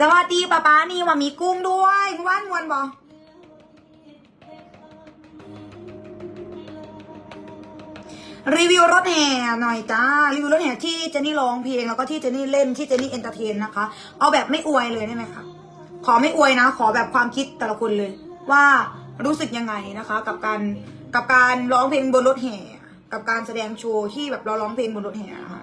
สวัสดีป้าป้านี่ว่ามีกุ้งด้วยว่านมวนบอรีวิวรถแห่หน่อยจ้า รีวิวรถแห่ที่เจนนี่ร้องเพลงแล้วก็ที่เจนนี่เล่นที่เจนนี่เอนเตอร์เทนนะคะ เอาแบบไม่อวยเลยได้ไหมคะขอไม่อวยนะ ขอแบบความคิดแต่ละคนเลย ว่ารู้สึกยังไงนะคะ กับการกับการร้องเพลงบนรถแห่ กับการแสดงโชว์ที่แบบเราร้องเพลงบนรถแห่นะคะ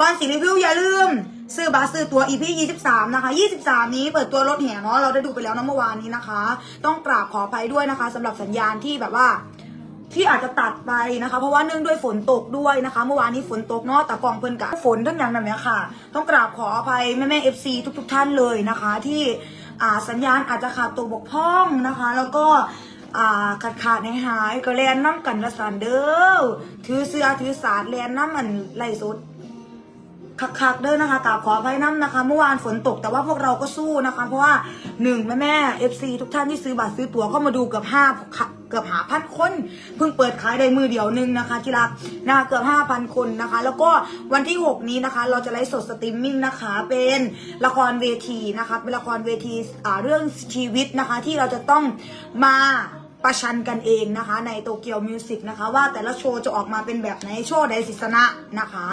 ก่อนสิรีวิวอย่าลืม ซื้อบัตรซื้อตัว EP 23 นะคะ 23 นี้เปิดตัวรถแห่เนาะเราได้ดูไปแล้วนะเมื่อวานนี้นะคะ ต้องกราบขออภัยด้วยนะคะสำหรับสัญญาณที่แบบว่าที่อาจจะตัดไปนะคะ เพราะว่าเนื่องด้วยฝนตกด้วยนะคะ เมื่อวานนี้ฝนตกเนาะแต่กองเพิ่นกะฝนทั้งอย่างนั้นเนี่ยค่ะ ต้องกราบขออภัยแม่แม่เอฟซีทุก ๆ ท่านเลยนะคะ ที่สัญญาณอาจจะขาดตัวบกพร่องนะคะ แล้วก็ขาดขาดในหายก็แลนน้ำกันละสันเด้อถือเสื้อถือสาดแลนน้ำมันไล่สด คักๆเด้อนะคะกราบขออภัยน้ำนะคะ เมื่อวานฝนตกแต่ว่าพวกเราก็สู้นะคะ เพราะว่าหนึ่งแม่แม่เอฟซีทุกท่านที่ซื้อบัตรซื้อตั๋วเข้ามาดูเกือบห้าเกือบหาพันคน เพิ่งเปิดขายได้มือเดียวหนึงนะคะที่รักนะคะเกือบห้าพันคนนะคะ แล้วก็วันที่ 6 นี้นะคะ เราจะไลฟ์สดสตรีมมิ่งนะคะ เป็นละครเวทีนะคะเป็นละครเวทีอ่าเรื่องชีวิตนะคะ ที่เราจะต้องมาประชันกันเองนะคะ ในโตเกียวมิวสิกนะคะ ว่าแต่ละโชว์จะออกมาเป็นแบบไหนโชว์ใดศิษนะนะคะ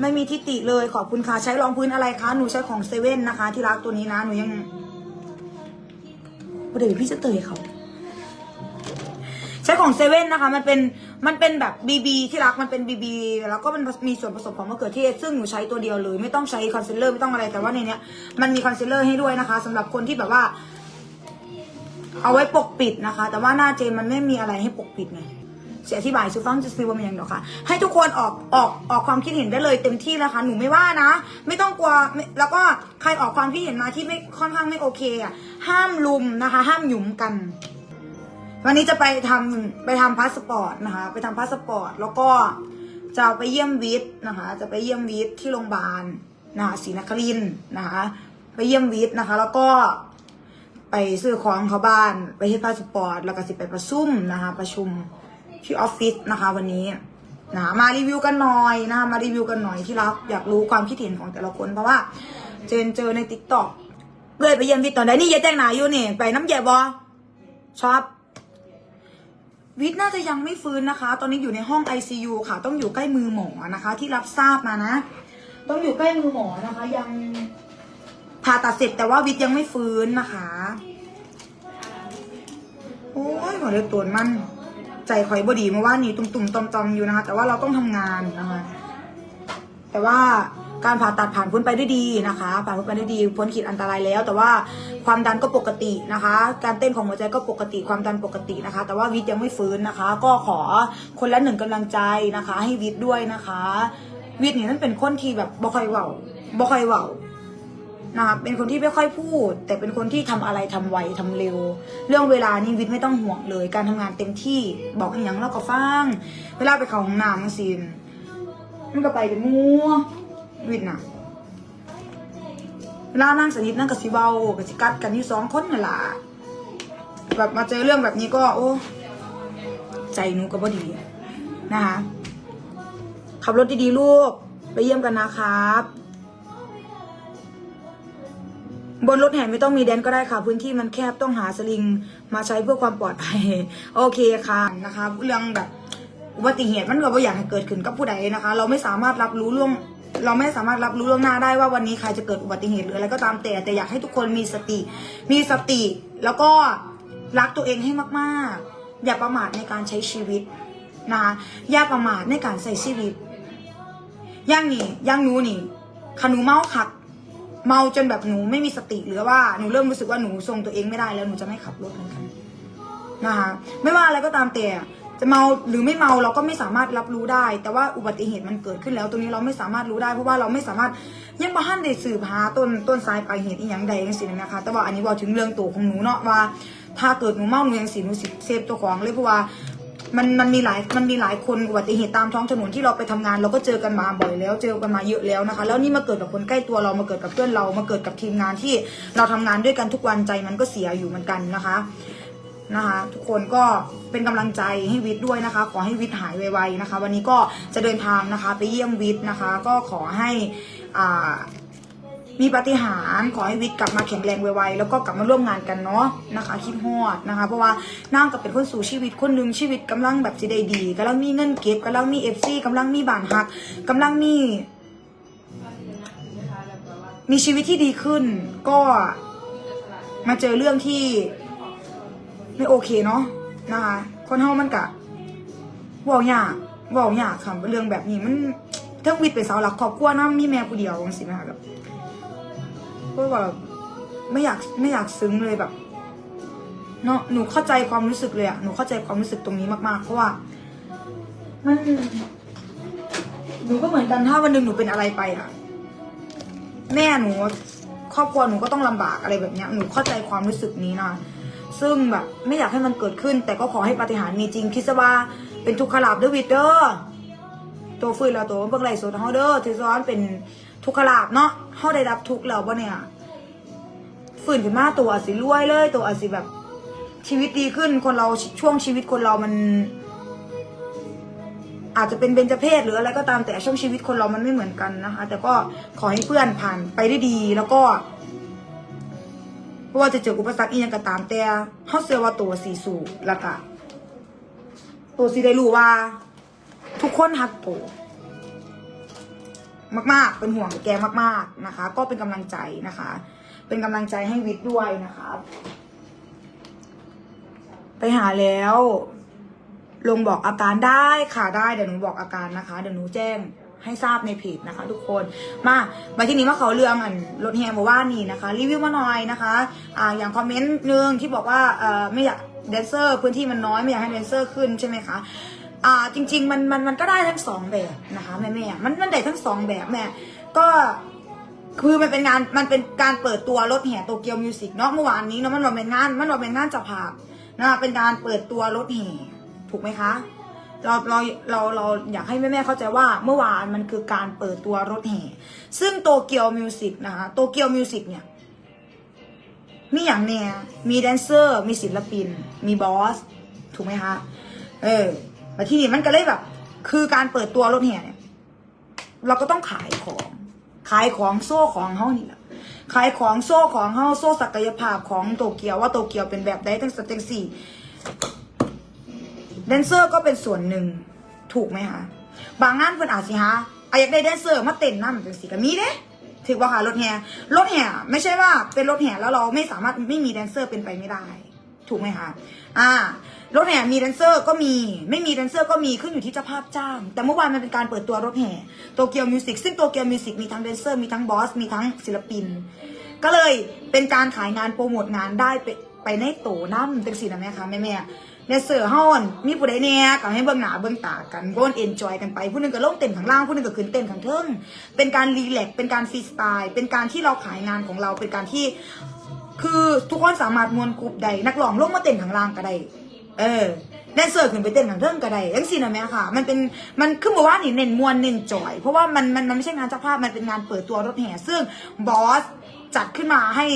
ไม่มีทิติเลยขอบคุณค่ะใช้รองพื้นอะไรคะหนูใช้ของเซเว่นนะคะ ที่รักตัวนี้นะหนูยังเดี๋ยวพี่จะเตยเขาใช้ของเซเว่นนะคะ มันเป็นมันเป็นแบบบีบีที่รักมันเป็นบีบีแล้วก็มันมีส่วนผสมของมะเขือเทศ ซึ่งหนูใช้ตัวเดียวเลย ไม่ต้องใช้คอนซีลเลอร์ไม่ต้องอะไรแต่ว่าในเนี้ยมันมีคอนซีลเลอร์ให้ด้วยนะคะสำหรับคนที่แบบว่า เอาไว้ปกปิดนะคะ แต่ว่าหน้าเจนมันไม่มีอะไรให้ปกปิดไง เสียอธิบายซูฟังจะซื้อว่ามันยังเดอกค่ะ ให้ทุกคนออกออกออกความคิดเห็นได้เลยเต็มที่นะคะหนูไม่ว่านะ ไม่ต้องกลัวไม่แล้วก็ใครออกความคิดเห็นมาที่ไม่ค่อนข้างไม่โอเคอะห้ามลุมนะคะ ห้ามหยุมกัน วันนี้จะไปทำไปทำพาสปอร์ตนะคะ ไปทำพาสปอร์ตแล้วก็จะไปเยี่ยมวิทย์นะคะ จะไปเยี่ยมวิทย์ที่โรงพยาบาลนะคะศรีนครินนะคะ ไปเยี่ยมวิทย์นะคะ แล้วก็ไปซื้อของเขาบ้าน ไปเฮ็ดพาสปอร์ต แล้วก็สิไปประชุมนะคะ ประชุม ที่ออฟฟิศนะคะวันนี้นะมารีวิวกันหน่อยนะคะมารีวิวกันหน่อยที่รักอยากรู้ความคิดเห็นของแต่ละคนเพราะว่า เจนเจอในติ๊กต็อกเลยไปเยี่ยมวิทย์ตอนไหนนี่ยายแต่งหนาอยู่นี่ไปน้ำแย่บอชอบวิทย์น่าจะยังไม่ฟื้นนะคะ ตอนนี้อยู่ในห้อง ICU ค่ะ ต้องอยู่ใกล้มือหมอนะคะ ที่รับทราบมานะ ต้องอยู่ใกล้มือหมอนะคะ ยังผ่าตัดเสร็จแต่ว่าวิทย์ยังไม่ฟื้นนะคะ โอ้ยหมอเล็บตัวมัน ใจคอยบดีเมื่อวานี้ตุ่มๆตอมๆอยู่นะคะ แต่ว่าเราต้องทำงานนะคะ แต่ว่าการผ่าตัดผ่านพ้นไปด้วยดีนะคะ ผ่านพ้นไปด้วยดี พ้นขีดอันตรายแล้ว แต่ว่าความดันก็ปกตินะคะ การเต้นของหัวใจก็ปกติ ความดันปกตินะคะ แต่ว่าวิทย์ยังไม่ฟื้นนะคะ ก็ขอคนละหนึ่งกำลังใจนะคะ ให้วิทย์ด้วยนะคะ วิทย์เนี่ยนั่นเป็นคนที่แบบบ่คอยเว้าบ่คอยเว้า นะคะเป็นคนที่ไม่ค่อยพูด แต่เป็นคนที่ทำอะไรทำไวทำเร็ว เรื่องเวลานี่วิทย์ไม่ต้องห่วงเลย การทำงานเต็มที่บอกอหย่างเราก็ฟังเวลาไปเข้าห้องน้ำมันสิมันก็ไปเป็นมัววิทย์น่ะเวลานั่งสนิทนั่งกับสิเบากับสิกัดกันที่สองคนน่ะล่ะแบบมาเจอเรื่องแบบนี้ก็ โอ้ ใจหนูก็บ่ดีนะคะขับรถดีๆลูก ไปเยี่ยมกันนะครับ บนรถแห่ไม่ต้องมีแดนก็ได้ค่ะ พื้นที่มันแคบต้องหาสลิงมาใช้เพื่อความปลอดภัย โอเคค่ะนะคะ เรื่องแบบอุบัติเหตุมันก็ไม่อยากให้เกิดขึ้นกับผู้ใดนะคะ เราไม่สามารถรับรู้ล่วงเราไม่สามารถรับรู้ล่วงหน้าได้ว่าวันนี้ใครจะเกิดอุบัติเหตุหรืออะไรก็ตามแต่แต่อยากให้ทุกคนมีสติ มีสติ แล้วก็รักตัวเองให้มากๆ อย่าประมาทในการใช้ชีวิตนะคะอย่าประมาทในการใช้ชีวิตย่างนี่ย่างหนูนี่ขนูเมาขับ เมาจนแบบหนูไม่มีสติหรือว่าหนูเริ่มรู้สึกว่าหนูทรงตัวเองไม่ได้แล้วหนูจะไม่ขับรถเหมือนกันนะคะไม่ว่าอะไรก็ตามแต่จะเมาหรือไม่เมาเราก็ไม่สามารถรับรู้ได้ แต่ว่าอุบัติเหตุมันเกิดขึ้นแล้ว ตรงนี้เราไม่สามารถรู้ได้เพราะว่าเราไม่สามารถยังบ้านได้สืบหาต้นต้นสายปลายเหตุอีกอย่างใดอย่างสิ่งนะคะ แต่ว่าอันนี้บอกถึงเรื่องตัวของหนูเนาะว่า ถ้าเกิดหนูเมาหนูยังสิหนูสิเซฟตัวของเลยเพราะว่า มันมันมีหลายมันมีหลายคนอุบัติเหตุตามท้องถนนที่เราไปทำงานเราก็เจอกันมาบ่อยแล้ว เจอกันมาเยอะแล้วนะคะ แล้วนี่มาเกิดกับคนใกล้ตัวเรามาเกิดกับเพื่อนเรามาเกิดกับทีมงานที่เราทำงานด้วยกันทุกวันใจมันก็เสียอยู่เหมือนกันนะคะนะคะทุกคนก็เป็นกำลังใจให้วิทย์ด้วยนะคะ ขอให้วิทย์หายไวๆนะคะ วันนี้ก็จะเดินทางนะคะ ไปเยี่ยมวิทย์นะคะ ก็ขอให้อ่า มีปาฏิหาริย์ขอให้วิทย์กลับมาแข็งแรงไวๆแล้วก็กลับมาร่วมงานกันเนาะนะคะคิดฮอดนะคะ เพราะว่านั่งกับเป็นคนสู่ชีวิตคนหนึ่งชีวิตกำลังแบบสิได้ดีกำลังมีเงินเก็บกำลังมีเอฟซีกำลังมีบ้านหักกำลังมี มีชีวิตที่ดีขึ้น ก็มาเจอเรื่องที่ไม่โอเคเนาะนะคะ คนเฮามันกะบอกยากบอกยากค่ะเรื่องแบบนี้มันทั้งวิทย์เป็นสาวหลักครอบครัวนะมีแม่ผู้เดียวสินะคะแบบ ก็แบบไม่อยากไม่อยากซึ้งเลยแบบเนาะหนูเข้าใจความรู้สึกเลยอะหนูเข้าใจความรู้สึกตรงนี้มากๆ เพราะว่ามันหนูก็เหมือนกันถ้าวันหนึ่งหนูเป็นอะไรไปอะแม่หนูครอบครัวหนูก็ต้องลำบากอะไรแบบเนี้ยหนูเข้าใจความรู้สึกนี้นะซึ่งแบบไม่อยากให้มันเกิดขึ้น แต่ก็ขอให้ปาฏิหาริย์มีจริงคิดซะว่าเป็นทุกขลาบเดอวิดเดอร์ตัวฟื้นแล้วตัวเบิ่งไหลฟ์สดเฮาเด้อถือซ้อนเป็น ทุกขลาบเนาะเฮาได้รับทุกข์แล้วบ่เนี่ยฟื้นขึ้นมาตัวอาจสิรวยเลย ตัวอาจสิแบบ ชีวิตดีขึ้นคนเราช่วงชีวิตคนเรามัน อาจจะเป็นเบญจเพศหรืออะไรก็ตามแต่ช่วงชีวิตคนเรามันไม่เหมือนกันนะคะ แต่ก็ขอให้เพื่อนผ่านไปได้ดี แล้วก็เพราะว่าจะเจออุปสรรคอีกอย่างก็ตามแต่เขาเชื่อว่าตัวสีสูแล้วก็ตัวสีได้รู้ว่า ทุกคนฮักตัว มาก ๆ เป็นห่วงแกมาก ๆนะคะ ก็เป็นกำลังใจนะคะ เป็นกำลังใจให้วิทย์ด้วยนะคะไปหาแล้ว ลงบอกอาการได้ค่ะได้เดี๋ยวหนูบอกอาการนะคะ เดี๋ยวหนูแจ้งให้ทราบในเพจนะคะ ทุกคนมามาที่นี้มาเขาเรื่องอันรถแฮมาว่านี่นะคะ รีวิวมาหน่อยนะคะอ่าอย่างคอมเมนต์หนึ่งที่บอกว่าเออไม่อยากแดนเซอร์ พื้นที่มันน้อยไม่อยากให้แดนเซอร์ขึ้นใช่ไหมคะ อ่าจริง ๆ มันมันมันก็ได้ทั้งสองแบบนะคะแม่แม่มันมันได้ทั้งสองแบบแม่ก็คือมันเป็นงานมันเป็นการเปิดตัวรถแห่โตเกียวมิวสิกเนาะเมื่อวานนี้เนาะมันรอเป็นงานมันรอเป็นงานจับภาพนะคะเป็นการเปิดตัวรถแห่ถูกไหมคะเราเราเราเราอยากให้แม่ๆเข้าใจว่าเมื่อวานมันคือการเปิดตัวรถแห่ซึ่งโตเกียวมิวสิกนะคะโตเกียวมิวสิกเนี่ยมีอย่างแน่มีแดนเซอร์ มีศิลปิน มีบอส ถูกไหมคะ เออ แต่ที่นี่มันก็เลยแบบ คือการเปิดตัวรถแห่เนี่ย เราก็ต้องขายของ ขายของโซ่ของเฮานี่แหละขายของโซ่ของเฮาโซ่ศักยภาพของโตเกียวว่าโตเกียวเป็นแบบใดทั้งสเต็งสี่แดนเซอร์ก็เป็นส่วนหนึ่งถูกไหมคะบางงานเพิ่นอาจสิฮะออยากได้แดนเซอร์มาเต้นนั่นเป็นสิก็มีเด้ถือว่าค่ะรถแห่รถแห่ไม่ใช่ว่าเป็นรถแห่แล้วเราไม่สามารถไม่มีแดนเซอร์เป็นไปไม่ได้ ถูกไหมคะอ่ารถแห่มีแดนเซอร์ก็มี ไม่มีแดนเซอร์ก็มีขึ้นอยู่ที่เจ้าภาพจ้าง แต่เมื่อวานมันเป็นการเปิดตัวรถแห่โตเกียวมิวสิกซึ่งโตเกียวมิวสิกมีทั้งแดนเซอร์มีทั้งบอส มีทั้งศิลปิน ก็เลยเป็นการขายงานโปรโมทงานได้ไปไปในโตน้ำเป็นสินะแม่คะแม่แม่ๆในเสือห้อนมีผู้ใดเนี่ยก็ให้เบิ่งหน้าเบิ่งตากันโกนเอนจอยกันไป ผู้หนึงก็ลงเต้นข้างล่าง ผู้หนึงก็ขึ้นเต้นข้างเทิงเป็นการรีแลกเป็นการฟรีสไตล์ เป็นการที่เราขายงานของเรา เป็นการที่ คือทุกคนสามารถมวนกลุ่มใดนักร้องลงมาเต้นข้างล่างก็ได้เออแดนเซอร์ขึ้นไปเต้นข้างเทิงก็ได้ยังสินะแม่ค่ะ มันเป็นมันคือบอกว่านี่เน้นมวนเน้นจอย เพราะว่ามันมันมันไม่ใช่งานเจ้าภาพมันเป็นงานเปิดตัวรถแห่ซึ่งบอสจัดขึ้นมาให้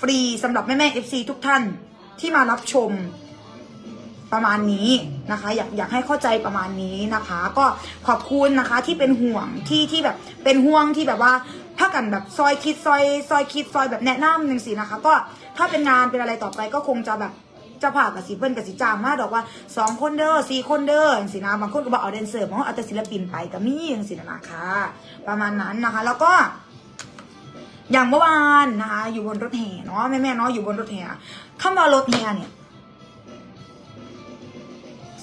ฟรีสำหรับแม่แม่เอฟซีทุกท่านที่มารับชมประมาณนี้นะคะ อยากอยากให้เข้าใจประมาณนี้นะคะ ก็ขอบคุณนะคะที่เป็นห่วงที่ที่แบบเป็นห่วงที่แบบว่า ถ้ากันแบบซอยคิดซอยซอยคิดซอยแบบแนะนำหนึ่งสินะคะ ก็ถ้าเป็นงานเป็นอะไรต่อไปก็คงจะแบบจะผ่ากับสีเปิ้ลกับสีจางมากดอกว่าสองคนเด้อสี่คนเด้ออย่างสินะบางคนก็บอกเอาแดนเซอร์บางคนเอาแต่ศิลปินไปก็มีอย่างสินะนะคะ ประมาณนั้นนะคะ แล้วก็อย่างเมื่อวานนะคะ อยู่บนรถแห่เนาะแม่แม่ๆเนาะอยู่บนรถแห่คำว่ารถแห่เนี่ย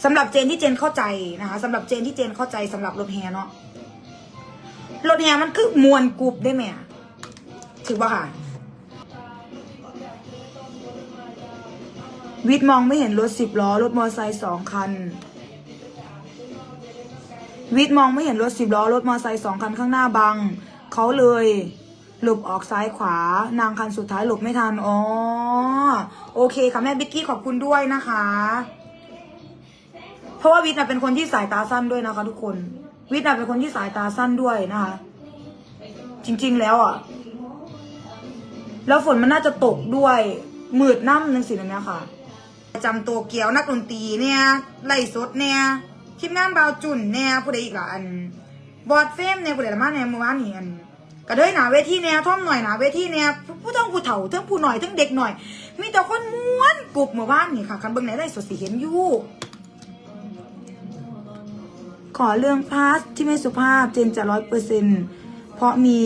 สำหรับเจนที่เจนเข้าใจนะคะสำหรับเจนที่เจนเข้าใจสำหรับรถแฮเนาะ รถแฮมันคือมวลกรุ๊ปได้ไหมถือว่าค่ะ วิทย์มองไม่เห็นรถสิบล้อ รถมอเตอร์ไซค์สองคัน วิทย์มองไม่เห็นรถสิบล้อ รถมอเตอร์ไซค์สองคันข้างหน้าบัง เขาเลยหลบออกซ้ายขวา นางคันสุดท้ายหลบไม่ทัน อ๋อ โอเคค่ะ แม่บิ๊กกี้ขอบคุณด้วยนะคะ เพราะว่าวิทย์เป็นคนที่สายตาสั้นด้วยนะคะทุกคน วิทย์น่ะเป็นคนที่สายตาสั้นด้วยนะคะจริง ๆ แล้วอะแล้วฝนมันน่าจะตกด้วยมืดน้ำนึงสินะเนี่ยค่ะประจำโตัวเกียวนักดนตรีเนี่ยไล่สดเนี่ยทีมงานบาวจุนเนี่ยผู้ใดอีกละอัน บอดเฟมเนี่ยผู้ใดละมาเนี่ยเมื่อวานนี่อันกระเทยหนาเวทีแนวท่อมหน่อยหนาเวทีแนวผู้ต้องผู้เฒ่าทั้งผู้หน่อยทั้งเด็กหน่อย มีแต่คนม้วนกลุ่มเมื่อวานนี่ค่ะคันเบิ่งไหนได้สดสีเห็นอยู่ ขอเรื่องพาสที่ไม่สุภาพเจนจะร้อยเปอร์เซ็นเพราะมี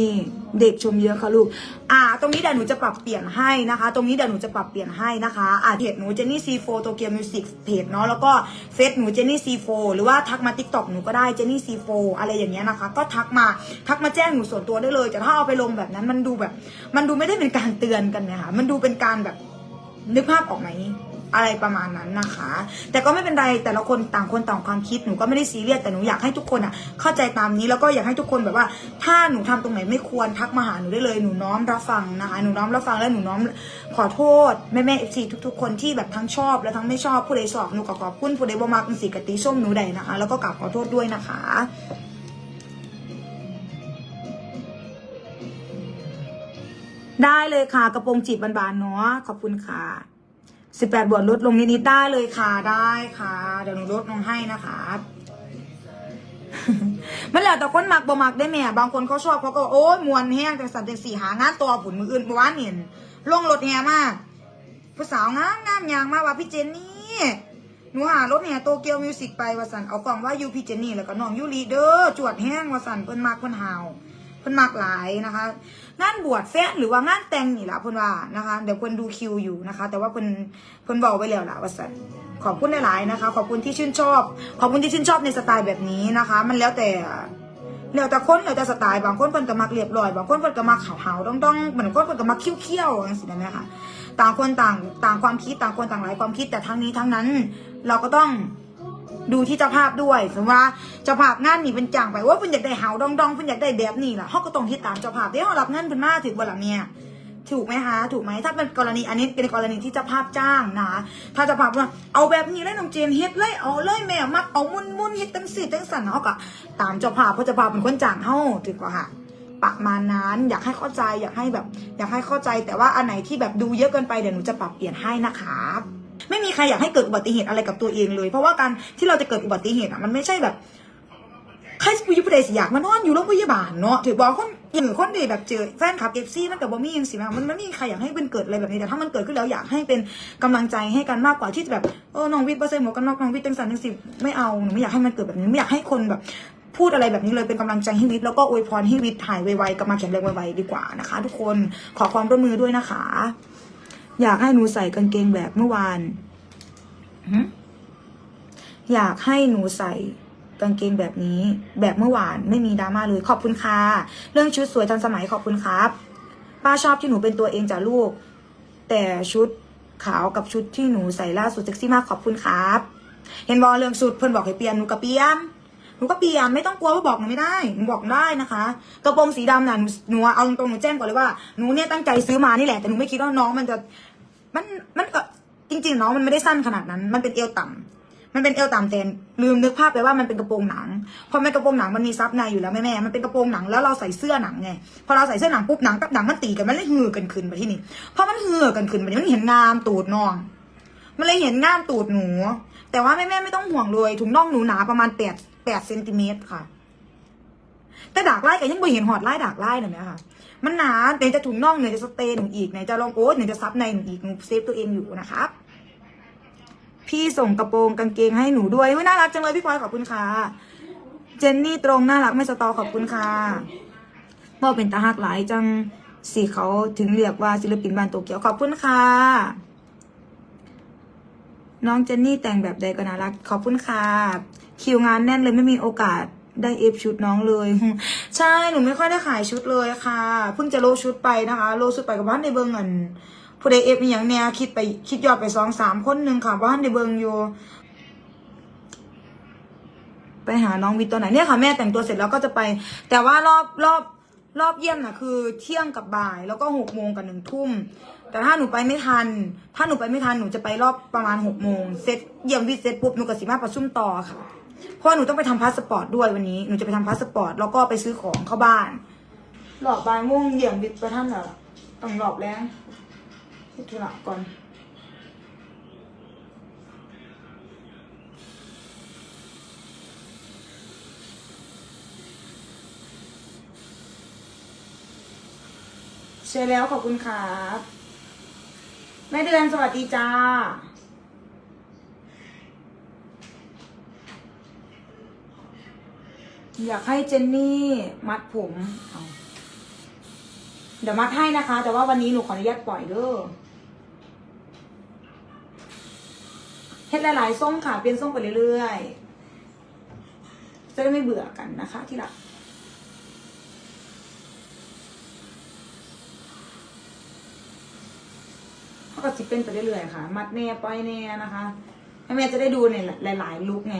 เด็กชมเยอะค่ะลูก อ่า ตรงนี้เดี๋ยวหนูจะปรับเปลี่ยนให้นะคะ ตรงนี้เดี๋ยวหนูจะปรับเปลี่ยนให้นะคะ อ่าเพจหนูเจนนี่ซีโฟโตเกียวมิวสิกเพจเนาะ แล้วก็เฟซหนูเจนนี่ซีโฟหรือว่าทักมาทิกตอกหนูก็ได้เจนนี่ซีโฟอะไรอย่างเงี้ยนะคะ ก็ทักมาทักมาแจ้งหนูส่วนตัวได้เลย แต่ถ้าเอาไปลงแบบนั้นมันดูแบบ มันดูไม่ได้เป็นการเตือนกันนี่ยค่ะมันดูเป็นการแบบนึกภาพออกไหม อะไรประมาณนั้นนะคะ แต่ก็ไม่เป็นไรแต่ละคนต่างคนต่างความคิดหนูก็ไม่ได้ซีเรียสแต่หนูอยากให้ทุกคนอะเข้าใจตามนี้แล้วก็อยากให้ทุกคนแบบว่า ถ้าหนูทำตรงไหนไม่ควรทักมาหาหนูได้เลยหนูน้อมรับฟังนะคะหนูน้อมรับฟังและหนูน้อมขอโทษแม่แม่เอฟซีทุก ๆ คนที่แบบทั้งชอบและทั้งไม่ชอบผู้ใดสอบหนูก็ขอบคุณผู้ใดบ่มากเป็นสีกติส้มหนูใดนะคะ แล้วก็กราบขอโทษด้วยนะคะได้เลยค่ะ กระโปรงจีบบานๆเนาะขอบคุณค่ะ สิบแปดบวกลดลงนิดๆได้เลยค่ะได้ค่ะ เดี๋ยวหนูลดลงให้นะคะมันแล้วแต่คนมักบ่มักได้แม่ บางคนเขาชอบเขาก็โอ้ยมวนแห้งแต่สันจังสี่หางานตัวผุนมืออื่นเมื่านเนี่ยลงรถแห่มากผู้สาวงามงามยางมากว่าพี่เจนนี่หนูหารถแห่โตเกียวมิวสิกไปว่าสันเอากล่องว่ายูพี่เจนนี่แล้วก็น้องยูรีเด้อจวดแห้งว่าสันเพิ่นมักเพิ่นหาว เพิ่นมากหลายนะคะ งานบวชแฟนหรือว่างานแต่งนี่ละเพิ่นว่านะคะ เดี๋ยวเพิ่นดูคิวอยู่นะคะ แต่ว่าเพิ่นเพิ่นบอกไว้แล้วล่ะว่าสันขอบคุณหลายๆนะคะ ขอบคุณที่ชื่นชอบ ขอบคุณที่ชื่นชอบในสไตล์แบบนี้นะคะ มันแล้วแต่แล้วแต่คนแล้วแต่สไตล์บางคนเพิ่นก็มักเรียบร้อยบางคนเพิ่นก็มักขาวๆดองๆบางคนเพิ่นก็มักเขี้ยวๆจังซี่นะแม่ค่ะต่างคนต่างต่างความคิดต่างคนต่างหลายความคิดแต่ทั้งนี้ทั้งนั้น เราก็ต้อง ดูที่เจ้าภาพด้วยสมมติว่าเจ้าภาพงานนี่เป็นจ้างไปว่าเพิ่นอยากได้หาวดองดองเพิ่นอยากได้แบบนี้ล่ะเขาก็ต้องที่ตามเจ้าภาพเดี๋ยวเขารับเงินเพิ่นมาถึงบ่ล่ะเนี่ยถูกไหมคะถูกไหมถ้าเป็นกรณีอันนี้เป็นกรณีที่เจ้าภาพจ้างนะถ้าเจ้าภาพว่าเอาแบบนี้เลยน้องเจนเฮ็ดเลยเอาเลยแม่มักเอามุนมุนเฮ็ดตั้งสี่ตั้งสันเขาก็ตามเจ้าภาพเพราะเจ้าภาพเป็นคนจ้างเฮาถูกกว่าค่ะประมาณนั้นอยากให้เข้าใจอยากให้แบบ อยากให้เข้าใจแต่ว่าอันไหนที่แบบดูเยอะเกินไปเดี๋ยวหนูจะปรับเปลี่ยนให้นะคะ ไม่มีใครอยากให้เกิดอุบัติเหตุอะไรกับตัวเองเลย เพราะว่าการที่เราจะเกิดอุบัติเหตุอะมันไม่ใช่แบบใครผู้ยุบใดสิอยากมานอนอยู่โรงพยาบาลเนาะถือบอกคนอย่างคนเดีแบบเจอแฟนคลับเอฟซีมันกับบ่มีอย่างสินะมันไม่มีใครอยากให้เป็นเกิดอะไรแบบนี้แต่ถ้ามันเกิดขึ้นแล้วอยากให้เป็นกำลังใจให้กันมากกว่าที่จะแบบเออน้องวิทย์เปอร์เซ็นต์หมวกกันน็อกน้องวิทย์จังสันจังสิไม่เอาหนูไม่อยากให้มันเกิดแบบนี้ไม่อยากให้คนแบบพูดอะไรแบบนี้เลยเป็นกำลังใจให้วิทย์แล้วก็อวยพรให้วิทย์หายไวๆกลับมาแข็งแรงไวๆดีกว่านะคะ ทุกคนขอความร่วมมือด้วยนะคะ อยากให้หนูใส่กางเกงแบบเมื่อวานหืมอยากให้หนูใส่กางเกงแบบนี้ แบบเมื่อวานไม่มีดราม่าเลยขอบคุณค่ะเรื่องชุดสวยทันสมัยขอบคุณครับ ป้าชอบที่หนูเป็นตัวเองจ้ะลูก แต่ชุดขาวกับชุดที่หนูใส่ล่าสุดเซ็กซี่มากขอบคุณครับ เห็นบอเรื่องสุดเพิ่นบอกให้เปลี่ยนหนูก็เปลี่ยนหนูก็เปลี่ยนไม่ต้องกลัวว่าบอกหนูไม่ได้หนูบอกได้นะคะกระโปรงสีดำน่ะหนูหนูเอาตรงๆหนูแจ้งก่อนเลยว่าหนูเนี่ยตั้งใจซื้อมานี่แหละแต่หนูไม่คิดว่าน้องมันจะ มันมันก็จริง ๆ เน้องมันไม่ได้สั้นขนาดนั้น มันเป็นเอวต่ำมันเป็นเอวต่ำแต่ลืมนึกภาพไปว่ามันเป็นกระโปรงหนังพอมันกระโปรงหนังมันมีซับในอยู่แล้วแม่แม่มันเป็นกระโปรงหนังแล้วเราใส่เสื้อหนังไงพอเราใส่เสื้อหนังปุ๊บหนังกับหนังมันตีกันมันเลยหือกันขึ้นไปที่นี่พอมันหือกันขึ้นไปนี่มันเห็นงามตูดน้อง มันเลยเห็นง่ามตูดหนู แต่ว่าแม่แม่ไม่ต้องห่วงเลยถุงน่องหนูหนาประมาณแปดแปดเซนติเมตรค่ะ แต่ดากไล่ก็ยังไม่เห็นหอดไล่ดากไล่หน่อยไหมคะ มันหนาไหนจะถุงน่องไหนจะสเตย์หนูอีกไหนจะลองโอ๊ตไหนจะซับในหนูอีกหนูเซฟตัวเองอยู่นะครับพี่ส่งกระโปรงกางเกงให้หนูด้วยน่ารักจังเลยพี่พลอยขอบคุณค่ะ เจนนี่ตรงน่ารักไม่สตอขอบคุณค่ะบอเป็นตาหักหลายจังสีเขาถึงเรียกว่าศิลปินบานโตเกียวขอบคุณค่ะ น้องเจนนี่แต่งแบบใดก็น่ารักขอบคุณค่ะ คิวงานแน่นเลยไม่มีโอกาส ได้เอฟชุดน้องเลย ใช่หนูไม่ค่อยได้ขายชุดเลยค่ะ เพิ่งจะโลชุดไปนะคะ โลชุดไปกับบ้านในเบิงเงินผู้ใดเอฟมีอย่างเนี้ยคิดไปคิดยอดไปสองสามคนหนึ่งค่ะบ้านในเบิงอยู่ ไปหาน้องวิทตัวไหนเนี่ยค่ะแม่แต่งตัวเสร็จแล้วก็จะไป แต่ว่ารอบรอบรอบเยี่ยมน่ะคือ เที่ยงกับบ่ายแล้วก็หกโมงกับหนึ่งทุ่มแต่ถ้าหนูไปไม่ทัน ถ้าหนูไปไม่ทันหนูจะไปรอบประมาณหกโมงเสร็จเยี่ยมวิเสร็จปุ๊บหนูกับสิมาประชุมต่อค่ะ เพราะหนูต้องไปทำพาสปอร์ตด้วยวันนี้ หนูจะไปทำพาสปอร์ตแล้วก็ไปซื้อของเข้าบ้าน หลอกบายม่วงเหยี่ยมวิทย์ไปท่านเหรอต้องหลอกแล้วที่ธุระก่อนใช่แล้วขอบคุณครับแม่เดือนสวัสดีจ้า อยากให้เจนนี่มัดผมเอาเดี๋ยวมัดให้นะคะ แต่ว่าวันนี้หนูขออนุญาตปล่อยเด้อเฮ็ดหลายๆส้มค่ะ เปลี่ยนส้มไปเรื่อยๆ จะได้ไม่เบื่อกันนะคะ ที่รักเขาก็สิเป็นไปเรื่อยๆค่ะ มัดแน่ปล่อยแน่นะคะให้แม่จะได้ดูในหลายๆลุกไง